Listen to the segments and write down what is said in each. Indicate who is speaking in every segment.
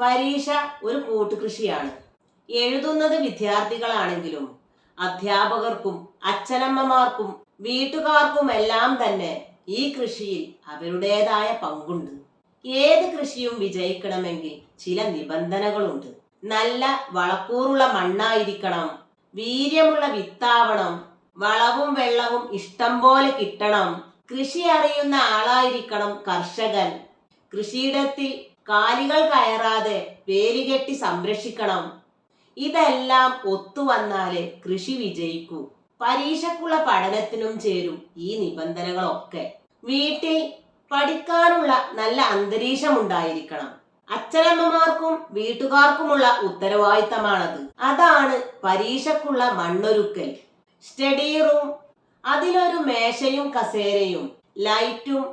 Speaker 1: പരീക്ഷ ഒരു കൂട്ടുകൃഷിയാണ്. എഴുതുന്നത് വിദ്യാർത്ഥികളാണെങ്കിലും അധ്യാപകർക്കും അച്ഛനമ്മമാർക്കും വീട്ടുകാർക്കും എല്ലാം തന്നെ ഈ കൃഷിയിൽ അവരുടേതായ പങ്കുണ്ട്. ഏത് കൃഷിയും വിജയിക്കണമെങ്കിൽ ചില നിബന്ധനകളുണ്ട്. നല്ല വളക്കൂറുള്ള മണ്ണായിരിക്കണം വീര്യമുള്ള വിത്താവണം വളവും വെള്ളവും ഇഷ്ടം പോലെ കിട്ടണം കൃഷി അറിയുന്ന ആളായിരിക്കണം കർഷകൻ. കൃഷിയിടത്തിൽ കാലികൾ കയറാതെ വേലികെട്ടി സംരക്ഷിക്കണം. ഇതെല്ലാം ഒത്തുവന്നാലേ കൃഷി വിജയിക്കൂ. പരീക്ഷക്കുള്ള പഠനത്തിനും ചേരും ഈ നിബന്ധനകളൊക്കെ. വീട്ടിൽ പഠിക്കാനുള്ള നല്ല അന്തരീക്ഷം ഉണ്ടായിരിക്കണം അച്ഛനമ്മമാർക്കും വീട്ടുകാർക്കുമുള്ള ഉത്തരവാദിത്തമാണത്. അതാണ് പരീക്ഷക്കുള്ള മണ്ണൊരുക്കൽ. സ്റ്റഡി റൂം അതിലൊരു മേശയും കസേരയും ലൈറ്റും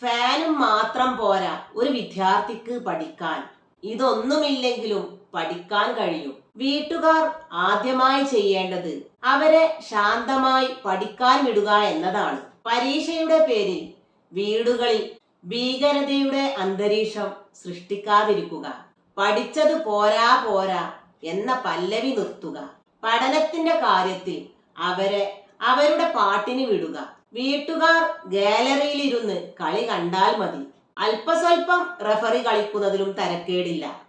Speaker 1: ഫാനും മാത്രം പോരാ ഒരു വിദ്യാർത്ഥിക്ക് പഠിക്കാൻ. ഇതൊന്നുമില്ലെങ്കിലും പഠിക്കാൻ കഴിയും. വീട്ടുകാർ ആദ്യമായി ചെയ്യേണ്ടത് അവരെ ശാന്തമായി പഠിക്കാൻ വിടുക എന്നതാണ്. പരീക്ഷയുടെ പേരിൽ വീടുകളിൽ ഭീകരതയുടെ അന്തരീക്ഷം സൃഷ്ടിക്കാതിരിക്കുക. പഠിച്ചത് പോരാ പോരാ എന്ന പല്ലവി നിർത്തുക. പഠനത്തിന്റെ കാര്യത്തിൽ അവരെ അവരുടെ പാട്ടിന് വിടുക. വീട്ടുകാർ ഗാലറിയിലിരുന്ന് കളി കണ്ടാൽ മതി. അല്പസ്വല്പം റഫറി കളിക്കുന്നതിലും തരക്കേടില്ല.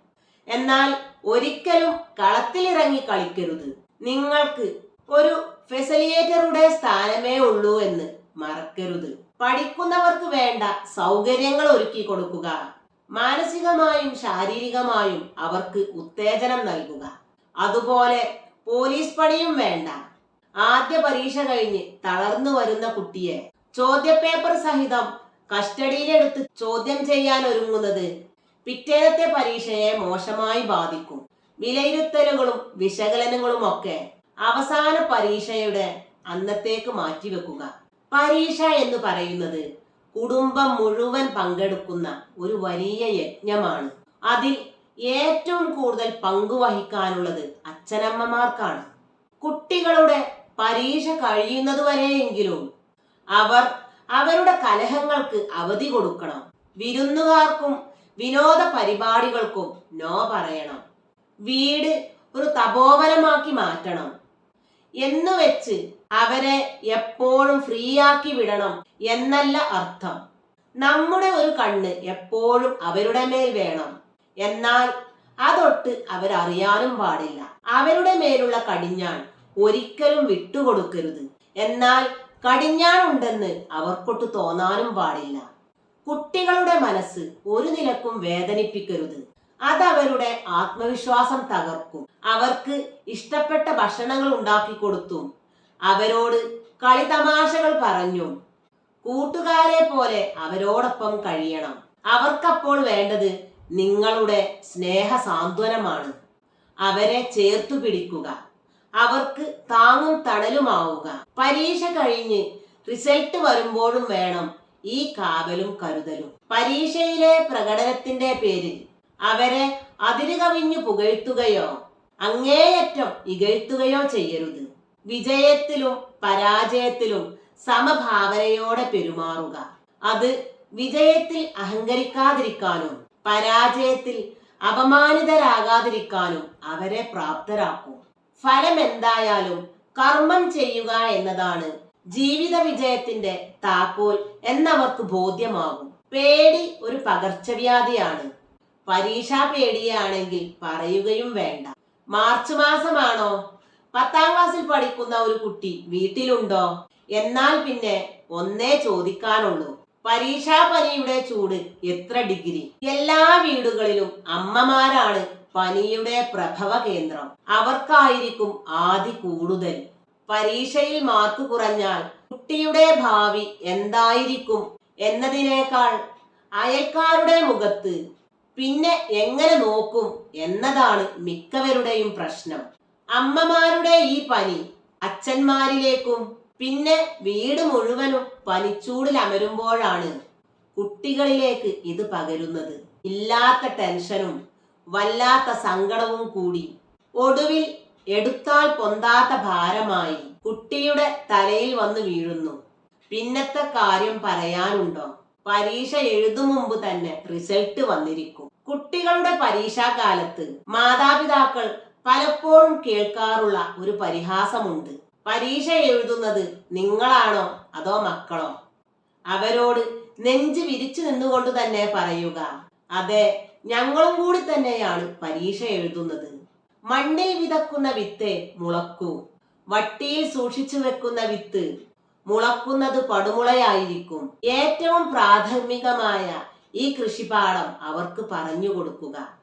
Speaker 1: എന്നാൽ ഒരിക്കലും കളത്തിലിറങ്ങി കളിക്കരുത്. നിങ്ങൾക്ക് ഒരു ഫെസിലിയേറ്ററുടെ സ്ഥാനമേ ഉള്ളൂ എന്ന് മറക്കരുത്. പഠിക്കുന്നവർക്ക് വേണ്ട സൗകര്യങ്ങൾ ഒരുക്കി കൊടുക്കുക. മാനസികമായും ശാരീരികമായും അവർക്ക് ഉത്തേജനം നൽകുക. അതുപോലെ പോലീസ് പണിയും വേണ്ട. ആദ്യ പരീക്ഷ കഴിഞ്ഞ് തളർന്നു വരുന്ന കുട്ടിയെ. ചോദ്യപേപ്പർ സഹിതം കസ്റ്റഡിയിലെടുത്ത് ചോദ്യം ചെയ്യാൻ ഒരുങ്ങുന്നത് പിറ്റേന്നത്തെ പരീക്ഷയെ മോശമായി ബാധിക്കും. വിലയിരുത്തലുകളും വിശകലനങ്ങളും ഒക്കെ അവസാന പരീക്ഷയുടെ അന്നത്തേക്ക് മാറ്റിവെക്കുക. പരീക്ഷ എന്ന് പറയുന്നത് കുടുംബം മുഴുവൻ പങ്കെടുക്കുന്ന ഒരു വലിയ യജ്ഞമാണ്. അതിൽ ഏറ്റവും കൂടുതൽ പങ്കുവഹിക്കാനുള്ളത് അച്ഛനമ്മമാർക്കാണ്. കുട്ടികളുടെ പരീക്ഷ കഴിയുന്നതുവരെയെങ്കിലും അവർ അവരുടെ കലഹങ്ങൾക്ക് അവധി കൊടുക്കണം. വിരുന്നുകാർക്കും വിനോദ പരിപാടികൾക്കും നോ പറയണം. വീട് ഒരു തപോവനമാക്കി മാറ്റണം. എന്ന് വെച്ച് അവരെ എപ്പോഴും ഫ്രീ ആക്കി വിടണം എന്നല്ല അർത്ഥം. നമ്മുടെ ഒരു കണ്ണ് എപ്പോഴും അവരുടെ മേൽ വേണം. എന്നാൽ അതൊട്ട് അവരറിയാനും പാടില്ല. അവരുടെ മേലുള്ള കടിഞ്ഞാൺ ഒരിക്കലും വിട്ടുകൊടുക്കരുത്. എന്നാൽ കടിഞ്ഞാണുണ്ടെന്ന് അവർക്കൊട്ട് തോന്നാനും പാടില്ല. കുട്ടികളുടെ മനസ്സ് ഒരു നിലക്കും വേദനിപ്പിക്കരുത്. അതവരുടെ ആത്മവിശ്വാസം തകർക്കും. അവർക്ക് ഇഷ്ടപ്പെട്ട ഭക്ഷണങ്ങൾ ഉണ്ടാക്കി കൊടുത്തും അവരോട് കളിതമാശകൾ പറഞ്ഞും കൂട്ടുകാരെ പോലെ അവരോടൊപ്പം കഴിയണം. അവർക്കപ്പോൾ വേണ്ടത് നിങ്ങളുടെ സ്നേഹ സാന്ത്വനമാണ് അവരെ ചേർത്തു പിടിക്കുക. അവർക്ക് താങ്ങും തണലുമാവുക പരീക്ഷ കഴിഞ്ഞ് റിസൾട്ട് വരുമ്പോഴും വേണം ഈ കാവലും കരുതലും. പരീക്ഷയിലെ പ്രകടനത്തിന്റെ പേരിൽ അവരെ അതിര് കവിഞ്ഞു പുകഴ്ത്തുകയോ അങ്ങേയറ്റം ഇകഴ്ത്തുകയോ ചെയ്യരുത്. വിജയത്തിലും പരാജയത്തിലും സമഭാവനയോടെ പെരുമാറുക. അത് വിജയത്തിൽ അഹങ്കരിക്കാതിരിക്കാനും പരാജയത്തിൽ അപമാനിതരാകാതിരിക്കാനും അവരെ പ്രാപ്തരാക്കും. ഫലം എന്തായാലും കർമ്മം ചെയ്യുക എന്നതാണ് ജീവിത വിജയത്തിന്റെ താക്കോൽ എന്നവർക്ക് ബോധ്യമാകും. പേടി ഒരു പകർച്ചവ്യാധിയാണ്. പരീക്ഷാ പേടിയാണെങ്കിൽ പറയുകയും വേണ്ട. മാർച്ച് മാസമാണോ? പത്താം ക്ലാസ്സിൽ പഠിക്കുന്ന ഒരു കുട്ടി വീട്ടിലുണ്ടോ? എന്നാൽ പിന്നെ ഒന്നേ ചോദിക്കാനുള്ളൂ. പരീക്ഷാ പനിയുടെ ചൂട് എത്ര ഡിഗ്രി? എല്ലാ വീടുകളിലും അമ്മമാരാണ് പനിയുടെ പ്രഭവ കേന്ദ്രം. അവർക്കായിരിക്കും ആദി കൂടുതൽ. പരീക്ഷയിൽ മാർക്ക് കുറഞ്ഞാൽ കുട്ടിയുടെ ഭാവി എന്തായിരിക്കും എന്നതിനേക്കാൾ അയൽക്കാരുടെ മുഖത്ത് പിന്നെ എങ്ങനെ നോക്കും എന്നതാണ് മിക്കവരുടെയും പ്രശ്നം. അമ്മമാരുടെ ഈ പനി അച്ഛന്മാരിലേക്കും പിന്നെ വീട് മുഴുവനും പനിച്ചൂടിൽ അമരുമ്പോഴാണ് കുട്ടികളിലേക്ക് ഇത് പകരുന്നത്. ഇല്ലാത്ത ടെൻഷനും വല്ലാത്ത സങ്കടവും കൂടി. ഒടുവിൽ എടുത്താൽ പൊന്താത്ത ഭാരമായി കുട്ടിയുടെ തലയിൽ വന്ന് വീഴുന്നു. പിന്നത്തെ കാര്യം പറയാനുണ്ടോ? പരീക്ഷ എഴുതും മുമ്പ് തന്നെ റിസൾട്ട് വന്നിരിക്കും. കുട്ടികളുടെ പരീക്ഷാകാലത്ത് മാതാപിതാക്കൾ പലപ്പോഴും കേൾക്കാറുള്ള ഒരു പരിഹാസമുണ്ട്. പരീക്ഷ എഴുതുന്നത് നിങ്ങളാണോ അതോ മക്കളോ? അവരോട് നെഞ്ച് വിരിച്ചു നിന്നുകൊണ്ട് തന്നെ പറയുക. അതെ ഞങ്ങളും കൂടി തന്നെയാണ് പരീക്ഷ എഴുതുന്നത്. മണ്ണിൽ വിതക്കുന്ന വിത്ത് മുളക്കൂ. വട്ടിയിൽ സൂക്ഷിച്ചു വെക്കുന്ന വിത്ത് മുളക്കുന്നത് പടുമുളയായിരിക്കും. ഏറ്റവും പ്രാഥമികമായ ഈ കൃഷിപാഠം അവർക്ക് പറഞ്ഞു കൊടുക്കുക.